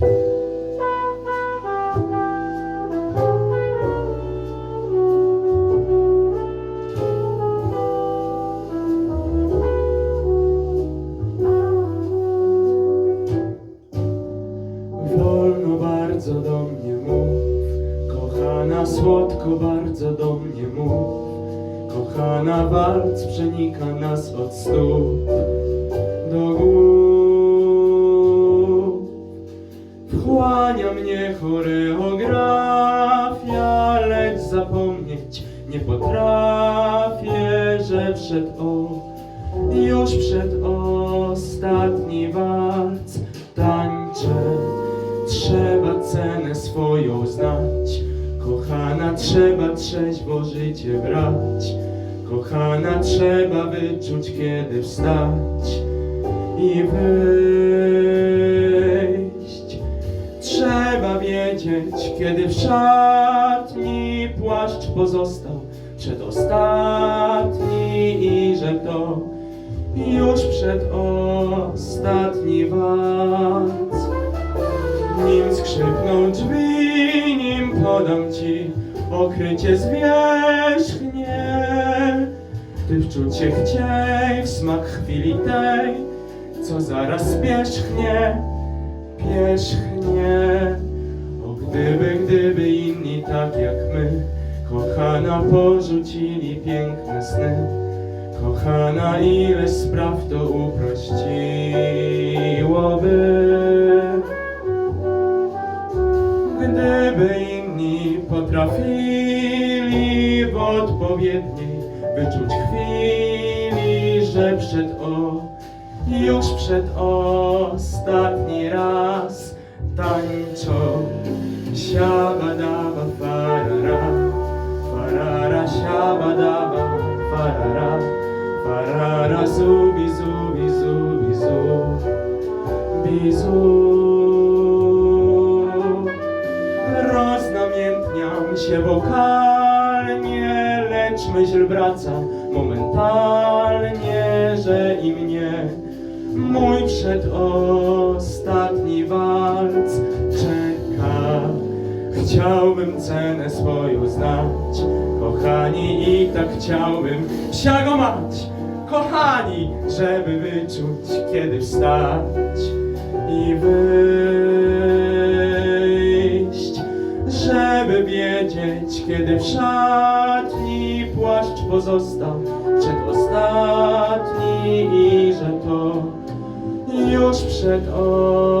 Bardzo do mnie mów, kochana słodko bardzo do mnie mów. Kochana walc przenika nas od stóp do głów. Choreografia, lecz zapomnieć nie potrafię, że przed o, już przed ostatni walc tańczę. Trzeba cenę swoją znać, kochana, trzeba trzeźwo życie brać. Kochana, trzeba wyczuć, kiedy wstać i wyjść. Kiedy w szatni płaszcz pozostał przedostatni i że to już przedostatni walc. Nim skrzypną drzwi, nim podam ci okrycie zwierzchnie, ty wczucie chciej w smak chwili tej, co zaraz pierzchnie, pierzchnie. Tak jak my, kochana porzucili piękne sny, kochana ile spraw to uprościłoby. Gdyby inni potrafili w odpowiedniej wyczuć chwili, że przed o, już przed ostatni raz tańczą siabadaba farara siabadaba farara, farara zubi zubi zubi zu, bizu. Roznamiętniam się wokalnie, lecz myśl wraca momentalnie, że i mnie mój przedostatni walc czeka. Chciałbym cenę swoją znać, kochani, i tak chciałbym wsiago mać, kochani, żeby wyczuć, kiedy wstać i wyjść, żeby wiedzieć, kiedy w szatni płaszcz pozostał przedostatni i że to już wal.